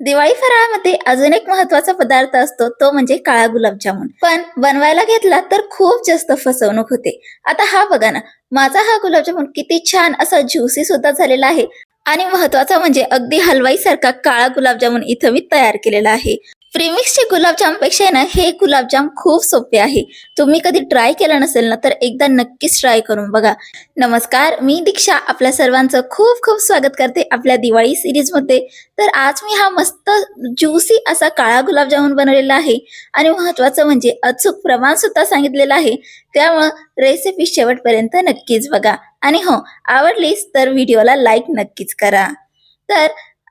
दिवाळी फराळामध्ये अजून एक महत्त्वाचा पदार्थ असतो तो म्हणजे काळा गुलाबजामुन. पण बनवायला घेतला तर खूप जास्त फसवणूक होते. आता हा बघा ना माझा हा गुलाबजामुन किती छान असा ज्युसी सुद्धा झालेला आहे. आणि महत्त्वाचा म्हणजे अगदी हलवाई सारखा काळा गुलाबजामुन इथं मी तयार केलेला आहे. प्रीमिक्सचे गुलाबजामपेक्षा ना हे गुलाबजाम खूप सोपे आहे. तुम्ही कधी ट्राय केलं नसेल ना तर एकदा नक्कीच ट्राय करून बघा. नमस्कार मी दीक्षा. आपल्या सर्वांचं खूप खूप स्वागत करते आपल्या दिवाळी सिरीजमध्ये. तर आज मी हा मस्त ज्युसी असा काळा गुलाबजामुन बनवलेला आहे. आणि महत्वाचं म्हणजे अचूक प्रमाण सुद्धा सांगितलेलं आहे. त्यामुळं रेसिपी शेवटपर्यंत नक्कीच बघा. आणि हो आवडलीच तर व्हिडिओला लाईक नक्कीच करा. तर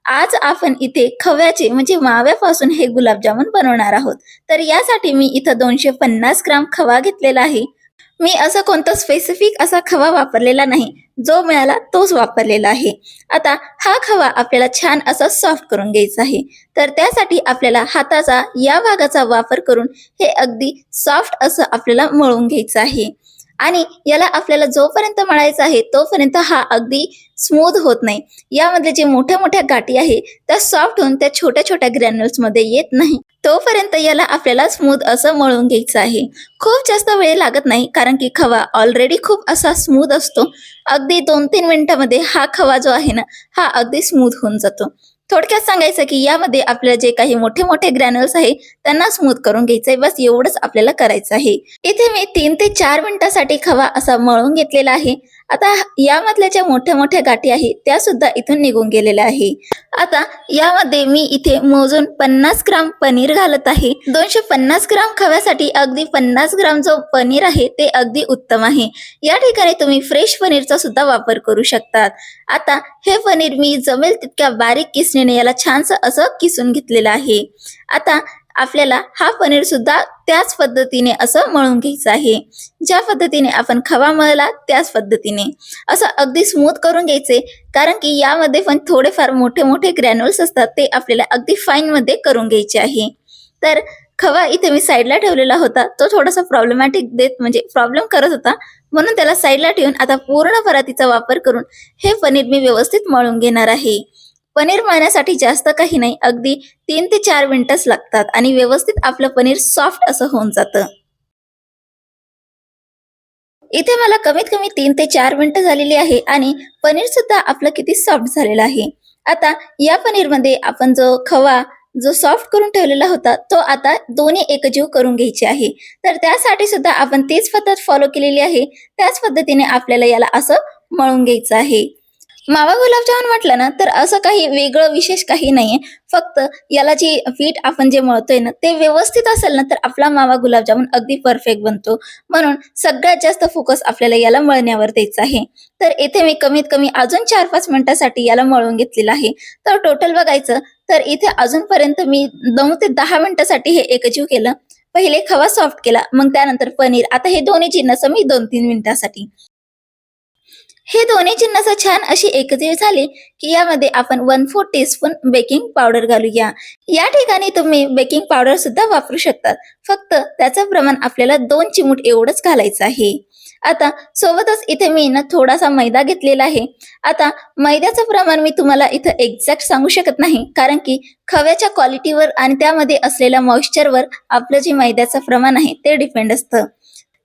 आज आपण इथे खव्याचे म्हणजे माव्यापासून हे गुलाबजामुन बनवणार आहोत. तर यासाठी मी इथं दोनशे पन्नास ग्राम खवा घेतलेला आहे. मी असं कोणता स्पेसिफिक असा खवा वापरलेला नाही जो मिळाला तोच वापरलेला आहे. आता हा खवा आपल्याला छान असा सॉफ्ट करून घ्यायचा आहे. तर त्यासाठी आपल्याला हाताचा या भागाचा वापर करून हे अगदी सॉफ्ट असं आपल्याला मळून घ्यायचं आहे. आणि याला आपल्याला जोपर्यंत मळायचा आहे तोपर्यंत हा अगदी स्मूथ होत नाही. यामधले जे मोठ्या मोठ्या गाठी आहे त्या सॉफ्ट होऊन त्या छोट्या छोट्या ग्रॅन्युल्समध्ये येत नाही. तोपर्यंत याला आपल्याला स्मूथ असं मळून घ्यायचं आहे. खूप जास्त वेळ लागत नाही कारण की खवा ऑलरेडी खूप असा स्मूथ असतो. अगदी दोन तीन मिनिटामध्ये हा खवा जो आहे ना हा अगदी स्मूथ होऊन जातो. थोडक्यात सांगायचं की यामध्ये आपल्याला जे काही मोठे मोठे ग्रॅन्युल्स आहे त्यांना स्मूथ करून घ्यायचंय. बस एवढंच आपल्याला करायचं आहे. इथे मी तीन ते चार मिनिटासाठी खवा असा मळून घेतलेला आहे. आता यामधल्या ज्या मोठ्या मोठ्या गाठी आहेत त्या सुद्धा इथून निघून गेलेल्या आहे. आता यामध्ये मी इथे मोजून पन्नास ग्राम पनीर घालत आहे. दोनशे पन्नास ग्राम खव्यासाठी अगदी पन्नास ग्राम जो पनीर आहे ते अगदी उत्तम आहे. या ठिकाणी तुम्ही फ्रेश पनीरचा सुद्धा वापर करू शकतात. आता हे पनीर मी जमेल तितक्या बारीक किसणीने याला छानसं असं किसून घेतलेलं आहे. आता आपल्याला हा पनीर सुद्धा त्याच पद्धतीने असं मळून घ्यायचं आहे. ज्या पद्धतीने आपण खवा मळला त्याच पद्धतीने. असं अगदी स्मूथ करून घ्यायचे कारण की यामध्ये पण थोडेफार मोठे मोठे ग्रॅन्युल्स असतात ते आपल्याला अगदी फाईन मध्ये करून घ्यायचे आहे. तर खवा इथे मी साईडला ठेवलेला होता तो थोडासा प्रॉब्लेमॅटिक देत म्हणजे प्रॉब्लेम करत होता. म्हणून त्याला साईडला ठेवून आता पूर्ण परातीचा वापर करून हे पनीर मी व्यवस्थित मळून घेणार आहे. पनीर मळण्यासाठी जास्त काही नाही. अगदी तीन ते चार मिनिटच लागतात आणि व्यवस्थित आपलं पनीर सॉफ्ट असं होऊन जातं. इथे मला कमीत कमी तीन ते चार मिनिटं झालेली आहे आणि पनीर सुद्धा आपलं किती सॉफ्ट झालेलं आहे. आता या पनीरमध्ये आपण जो खवा जो सॉफ्ट करून ठेवलेला होता तो आता दोन्ही एकजीव करून घ्यायचे आहे. तर त्यासाठी सुद्धा आपण तीच पद्धत फॉलो केलेली आहे. त्याच पद्धतीने आपल्याला याला असं मळून घ्यायचं आहे. मावा गुलाबजामुन म्हटलं ना तर असं काही वेगळं विशेष काही नाहीये. फक्त याला जी पीठ आपण जे मळतोय ना ते व्यवस्थित असेल ना तर आपला मावा गुलाबजामुन अगदी परफेक्ट बनतो. म्हणून सगळ्यात जास्त फोकस आपल्याला याला मळण्यावर द्यायचा आहे. तर इथे मी कमीत कमी अजून चार पाच मिनिटासाठी याला मळून घेतलेलं आहे. तर टोटल बघायचं तर इथे अजूनपर्यंत मी नऊ ते दहा मिनिटासाठी हे एकजीव केलं. पहिले खवा सॉफ्ट केला मग त्यानंतर पनीर. आता हे दोन्ही जिन्नस मी दोन तीन मिनिटासाठी. हे दोन्ही जिन्नस छान अशी एकजीव झाली की यामध्ये आपण one four teaspoon baking powder घालूया. या ठिकाणी तुम्ही बेकिंग पावडर सुद्धा वापरू शकतात. फक्त त्याचं प्रमाण आपल्याला दोन चिमूट एवढंच घालायचं आहे. आता सोबतच इथे मी ना थोडासा मैदा घेतलेला आहे. आता मैद्याचं प्रमाण मी तुम्हाला इथं एक्झॅक्ट सांगू शकत नाही. कारण की खव्याच्या क्वालिटीवर आणि त्यामध्ये असलेल्या मॉइश्चरवर आपलं जे मैद्याचं प्रमाण आहे ते डिपेंड असतं.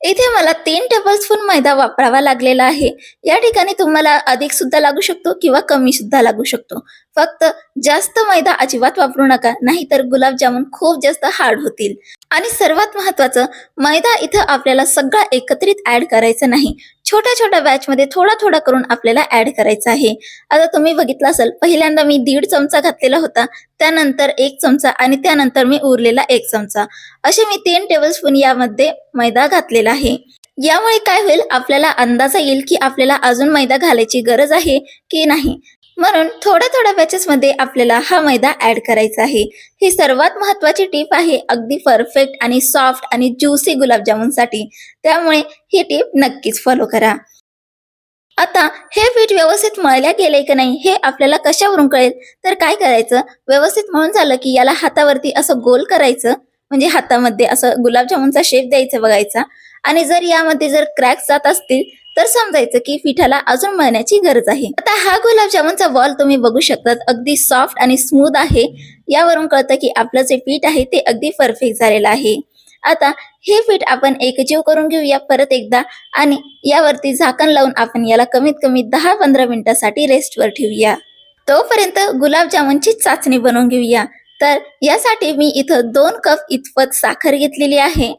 इथे मला तीन टेबल स्पून मैदा वापरावा लागलेला आहे. या ठिकाणी तुम्हाला अधिक सुद्धा लागू शकतो किंवा कमी सुद्धा लागू शकतो. फक्त जास्त मैदा अजिबात वापरू नका नाहीतर गुलाबजामुन खूप जास्त हार्ड होतील. आणि सर्वात महत्वाचं मैदा इथं आपल्याला सगळा एकत्रित ऍड करायचं नाही. छोट्या छोट्या बॅच मध्ये थोडा थोडा करून आपल्याला ऍड करायचा आहे. आता तुम्ही बघितलं असेल पहिल्यांदा मी दीड चमचा घातलेला होता. त्यानंतर एक चमचा आणि त्यानंतर मी उरलेला एक चमचा. असे मी तीन टेबलस्पून यामध्ये मैदा घातलेला आहे. यामुळे काय होईल आपल्याला अंदाजा येईल की आपल्याला अजून मैदा घालायची गरज आहे की नाही? म्हणून थोड्या थोड्या बॅचेस मध्ये आपल्याला हा मैदा ऍड करायचा आहे. ही सर्वात महत्वाची टीप आहे अगदी परफेक्ट आणि सॉफ्ट आणि ज्युसी गुलाबजामुनसाठी. त्यामुळे ही टीप नक्कीच फॉलो करा. आता हे पीठ व्यवस्थित मळल्या गेले की नाही हे आपल्याला कशावरून कळेल? तर काय करायचं? व्यवस्थित मळून झालं की याला हातावरती असं गोल करायचं म्हणजे हातामध्ये असं गुलाबजामुनचा शेप द्यायचा बघायचा. आणि जर यामध्ये जर क्रॅक्स जात असतील तर समजायचं की पिठाला अजून मळण्याची गरज आहे. आता हा गुलाबजामुनचा बॉल तुम्ही बघू शकतात. अगदी सॉफ्ट आणि स्मूथ आहे. यावरून कळतं की आपलं जे पीठ आहे ते अगदी परफेक्ट झालेलं आहे. आता हे पीठ आपण एकजीव करून घेऊया परत एकदा आणि यावरती झाकण लावून आपण याला कमीत कमी दहा पंधरा मिनिटासाठी रेस्टवर ठेवूया. तोपर्यंत गुलाबजामुनची चाचणी बनवून घेऊया. तर यासाठी मी इथं दोन कप इतपत साखर घेतलेली आहे.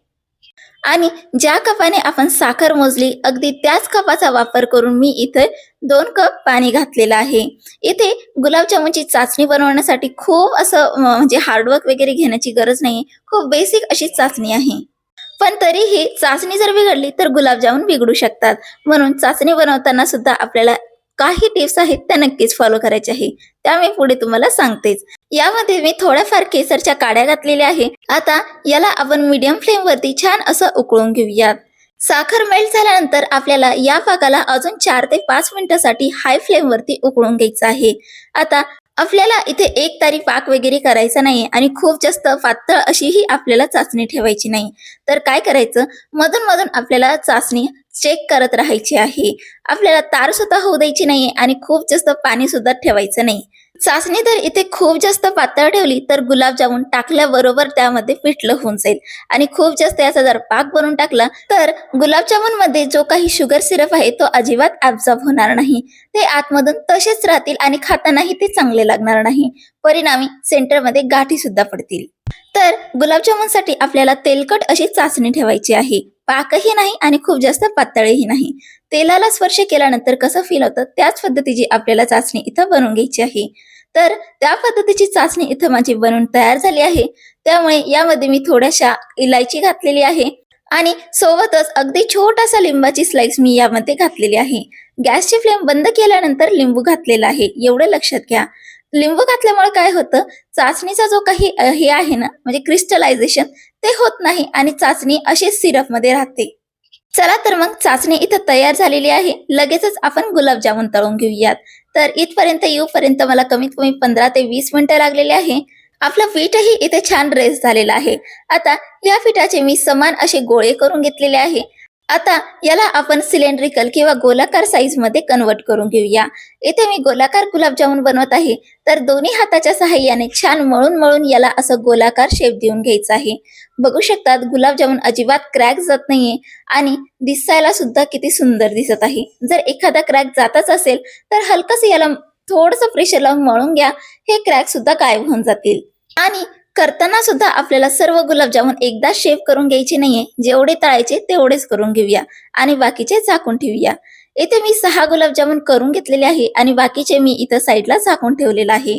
आणि ज्या कपाने आपण साखर मोजली अगदी त्याच कपाचा वापर करून मी इथे दोन कप पाणी घातलेलं आहे. इथे गुलाबजामुनची चाचणी बनवण्यासाठी खूप असं म्हणजे हार्डवर्क वगैरे घेण्याची गरज नाही खूप बेसिक अशी चाचणी आहे. पण तरीही चाचणी जर बिघडली तर गुलाबजामुन बिघडू शकतात. म्हणून चाचणी बनवताना सुद्धा आपल्याला काही टिप्स आहेत त्या नक्कीच फॉलो करायच्या आहे त्या मी पुढे तुम्हाला सांगतेच. यामध्ये मी थोड्याफार केसरच्या काड्या घातलेल्या आहे. आता याला आपण मीडियम फ्लेम वरती छान असं उकळून घेऊयात. साखर मेल्ट झाल्यानंतर आपल्याला या पाकाला अजून चार ते पाच मिनिटासाठी हाय फ्लेम वरती उकळून घ्यायचं आहे. आता आपल्याला इथे एक तारी पाक वगैरे करायचा नाही आणि खूप जास्त पातळ अशीही आपल्याला चाचणी ठेवायची नाही. तर काय करायचं? मधून मधून आपल्याला चाचणी चेक करत राहायची आहे. आपल्याला तार सुद्धा होऊ द्यायची नाही आणि खूप जास्त पाणी सुद्धा ठेवायचं नाही. चाचणी जर इथे खूप जास्त पातळ ठेवली तर गुलाबजामुन टाकल्याबरोबर त्यामध्ये पिठलं होऊन जाईल. आणि खूप जास्त याचा जर पाक बनवून टाकला तर गुलाबजामुनमध्ये जो काही शुगर सिरप आहे तो अजिबात ऍब्झॉर्ब होणार नाही. ते आतमधून तसेच राहतील आणि खातानाही ते चांगले लागणार नाही. परिणामी सेंटरमध्ये गाठी सुद्धा पडतील. तर गुलाबजामुनसाठी आपल्याला तेलकट अशी चाचणी ठेवायची आहे. पाकही नाही आणि खूप जास्त पातळही नाही. तेलाला स्पर्श केल्यानंतर कसं फील होतं? त्याच पद्धतीची आपल्याला चाचणी इथं बनवून घ्यायची आहे. तर त्या पद्धतीची चाचणी इथं माझी बनवून तयार झाली आहे. त्यामुळे यामध्ये मी थोड्याशा इलायची घातलेली आहे आणि सोबतच अगदी छोटासा लिंबाची स्लाइस मी यामध्ये घातलेली आहे. गॅसची फ्लेम बंद केल्यानंतर लिंबू घातलेला आहे. एवढं लक्षात घ्या. लिंबू घातल्यामुळे काय होतं? चाचणीचा जो काही हे आहे ना म्हणजे क्रिस्टलायझेशन ते होत नाही आणि चाचणी अशीच सिरपमध्ये राहते. चला तर मग चाचणी इथं तयार झालेली आहे. लगेचच आपण गुलाबजामुन तळून घेऊयात. तर इथपर्यंत येऊपर्यंत मला कमीत कमी पंधरा ते वीस मिनिटं लागलेली आहे. आपलं पीठही इथे छान रेस झालेलं आहे. आता या पिठाचे मी समान असे गोळे करून घेतलेले आहे. आता याला आपण सिलेंड्रिकल किंवा गोलाकार साईजमध्ये कन्वर्ट करून घेऊया. इथे मी गोलाकार गुलाबजामुन बनवत आहे. तर दोन्ही हाताच्या सहाय्याने छान मळून मळून याला असं गोलाकार शेप देऊन घ्यायचा आहे. बघू शकतात गुलाबजामुन अजिबात क्रॅक जात नाहीये आणि दिसायला सुद्धा किती सुंदर दिसत आहे. जर एखादा क्रॅक जातच असेल तर हलकस याला थोडस प्रेशर लावून मळून घ्या. हे क्रॅक सुद्धा गायब होऊन जातील. आणि करताना सुद्धा आपल्याला सर्व गुलाबजामुन एकदा शेव करून घ्यायचे नाहीये. जेवढे तळायचे तेवढेच करून घेऊया. आणि बाकीचे झाकून ठेवूया. इथे मी सहा गुलाबजामुन करून घेतलेले आहे आणि बाकीचे मी इथं साईडला झाकून ठेवलेलं आहे.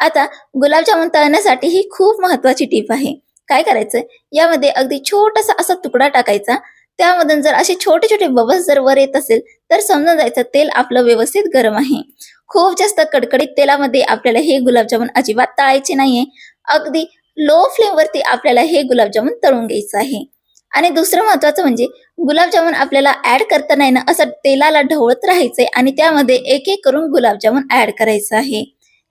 आता गुलाबजामुन तळण्यासाठी ही खूप महत्वाची टीप आहे. काय करायचं? यामध्ये अगदी छोटासा असा तुकडा टाकायचा. त्यामधून जर असे छोटे छोटे बबल्स जर वर येत असेल तर समजून जायचं तेल आपलं व्यवस्थित गरम आहे. खूप जास्त कडकडीत तेलामध्ये आपल्याला हे गुलाबजामुन अजिबात तळायचे नाहीये. अगदी लो फ्लेमवरती आपल्याला हे गुलाबजामुन तळून घ्यायचं आहे. आणि दुसरं महत्वाचं म्हणजे गुलाबजामुन आपल्याला ऍड करताना आहे ना असं तेलाला ढवळत राहायचंय आणि त्यामध्ये एक एक करून गुलाबजामुन ऍड करायचं आहे.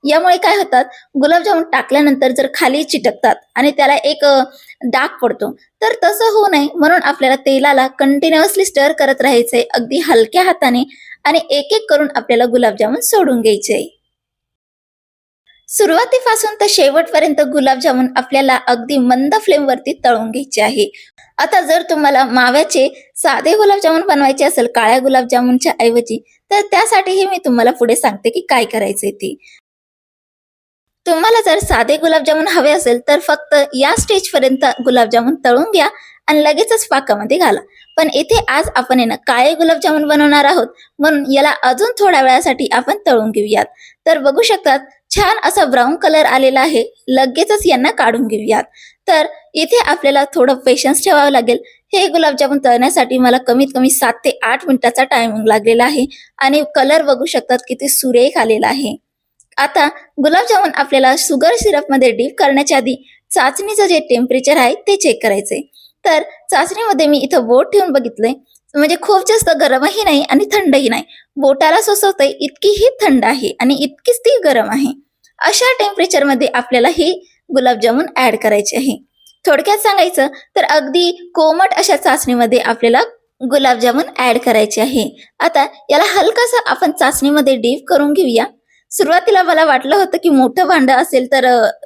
यामुळे काय होतात गुलाबजामुन टाकल्यानंतर जर खाली चिटकतात आणि त्याला एक डाग पडतो तर तसं होऊ नये. म्हणून आपल्याला तेलाला कंटिन्युअसली स्टर करत राहायचंय अगदी हलक्या हाताने आणि एक एक करून आपल्याला गुलाबजामुन सोडून घ्यायचे सुरुवातीपासून तर शेवटपर्यंत गुलाबजामुन आपल्याला अगदी मंद फ्लेमवरती तळून घ्यायचे आहे. आता जर तुम्हाला माव्याचे साधे गुलाबजामुन बनवायचे असेल काळ्या गुलाबजामुनच्या ऐवजी तर त्यासाठीही मी तुम्हाला पुढे सांगते की काय करायचंय ते. तुम्हाला जर साधे गुलाबजामुन हवे असेल तर फक्त या स्टेज पर्यंत गुलाबजामुन तळून घ्या आणि लगेचच पाकामध्ये घाला. पण इथे आज आपण आहे ना काळे गुलाबजामुन बनवणार आहोत म्हणून याला अजून थोड्या वेळासाठी आपण तळून घेऊयात. तर बघू शकतात छान असा ब्राऊन कलर आलेला आहे. लगेचच यांना काढून घेऊयात. तर इथे आपल्याला थोडं पेशन्स ठेवावं लागेल. हे गुलाबजामुन तळण्यासाठी मला कमीत कमी सात ते आठ मिनिटाचा टायमिंग लागलेला आहे. आणि कलर बघू शकतात किती सुरेख आलेला आहे. आता गुलाबजामुन आपल्याला शुगर सिरपमध्ये डीप करण्याच्या आधी चाचणीचं जे टेम्परेचर आहे ते चेक करायचंय. तर चाचणीमध्ये मी इथं बोट ठेवून बघितलंय. म्हणजे खूप जास्त गरमही नाही आणि थंडही नाही. बोटाला सोसवतंय इतकी ही थंड आहे आणि इतकीच ती गरम आहे. अशा टेम्परेचरमध्ये आपल्याला ही गुलाबजामुन ऍड करायचे आहे. थोडक्यात सांगायचं तर अगदी कोमट अशा चाचणीमध्ये आपल्याला गुलाबजामुन ऍड करायचे आहे. आता याला हलकासा आपण चाचणीमध्ये डीप करून घेऊया. सुरुवातीला मला वाटलं होतं की मोठं भांडं असेल तर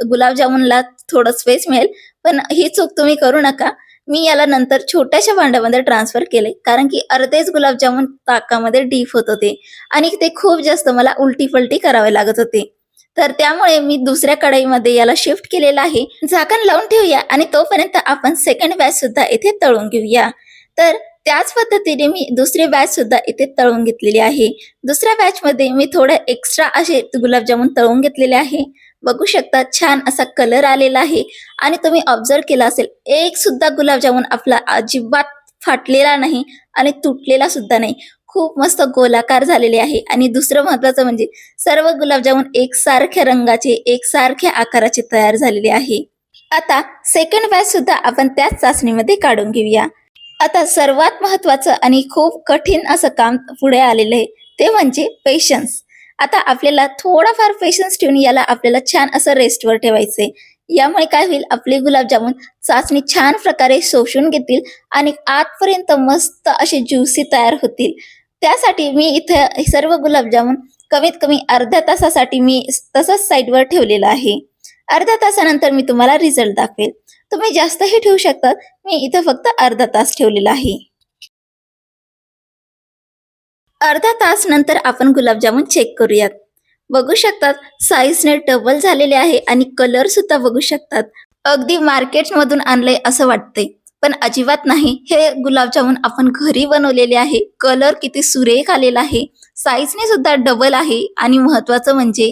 गुलाबजामुनला थोडं स्पेस मिळेल. पण ही चूक तुम्ही करू नका. मी याला नंतर छोट्याशा भांड्यामध्ये ट्रान्सफर केले कारण की अर्धेच गुलाबजामुन ताकामध्ये डीप होत होते. आणि ते खूप जास्त मला उलटी पलटी करावे लागत होते. तर त्यामुळे मी दुसऱ्या कढईमध्ये याला शिफ्ट केलेलं आहे. झाकण लावून ठेवूया आणि तोपर्यंत आपण सेकंड बॅच सुद्धा इथे तळून घेऊया. तर त्याच पद्धतीने मी दुसरी बॅच सुद्धा इथे तळून घेतलेली आहे. दुसऱ्या बॅच मध्ये मी थोडं एक्स्ट्रा असे गुलाबजामुन तळून घेतलेले आहे. बघू शकता छान असा कलर आलेला आहे. आणि तुम्ही ऑब्झर्व केला असेल एक सुद्धा गुलाबजामुन आपला अजिबात फाटलेला नाही आणि तुटलेला सुद्धा नाही. खूप मस्त गोलाकार झालेले आहे. आणि दुसरं महत्वाचं म्हणजे सर्व गुलाबजामुन एकसारख्या रंगाचे एकसारख्या आकाराचे तयार झालेले आहे. आता सेकंड बॅच सुद्धा आपण त्याच चाचणीमध्ये काढून घेऊया. आता सर्वात महत्वाचं आणि खूप कठीण असं काम पुढे आलेलं आहे ते म्हणजे पेशन्स आता आपल्याला थोडाफार पेशन्स ठेवून याला आपल्याला छान असं रेस्टवर ठेवायचंय. यामुळे काय होईल आपले गुलाबजामुन चाचणी छान प्रकारे शोषून घेतील आणि आतपर्यंत मस्त असे ज्युसी तयार होतील. त्यासाठी मी इथं सर्व गुलाबजामुन कमीत कमी अर्ध्या तासासाठी मी तसंच साईडवर ठेवलेलं आहे. अर्ध्या तासानंतर मी तुम्हाला रिझल्ट दाखवेल. तुम्ही जास्तही ठेवू शकतात मी इथं फक्त अर्धा तास ठेवलेला आहे. अर्धा तास नंतर आपण गुलाबजामुन चेक करूयात. बघू शकतात साईजने डबल झालेले आहे आणि कलर सुद्धा बघू शकतात. अगदी मार्केटमधून आणलंय असं वाटतंय. पण अजिबात नाही. हे गुलाबजामुन आपण घरी बनवलेले आहे. कलर किती सुरेख आलेला आहे. साईजने सुद्धा डबल आहे आणि महत्वाचं म्हणजे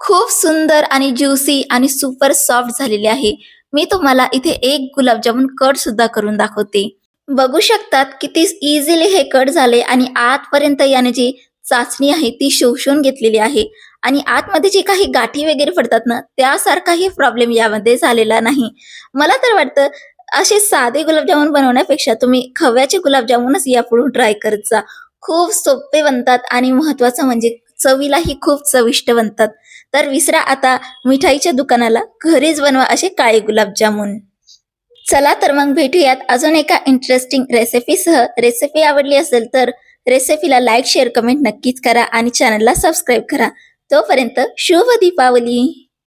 खूप सुंदर आणि ज्युसी आणि सुपर सॉफ्ट झालेले आहे. मी तुम्हाला इथे एक गुलाबजामुन कट सुद्धा करून दाखवते. बघू शकतात किती इझिली हे कट झाले आणि आतपर्यंत याने जी चाचणी आहे ती शोषून घेतलेली आहे. आणि आतमध्ये जे काही गाठी वगैरे पडतात ना त्यासारखाही प्रॉब्लेम यामध्ये झालेला नाही. मला तर वाटतं असे साधे गुलाबजामुन बनवण्यापेक्षा तुम्ही खव्याचे गुलाबजामुनच यापुढून ट्राय करत जा. खूप सोपे बनतात आणि महत्वाचं म्हणजे चवीलाही खूप चविष्ट बनतात. तर विसरा आता मिठाईच्या दुकानाला घरीच बनवा असे काळे गुलाबजामुन. चला तर मग भेटूयात अजून एका इंटरेस्टिंग रेसिपीसह रेसिपी आवडली असेल तर रेसिपीला लाईक शेअर कमेंट नक्कीच करा आणि चॅनलला सबस्क्राईब करा. तोपर्यंत शुभ दीपावली!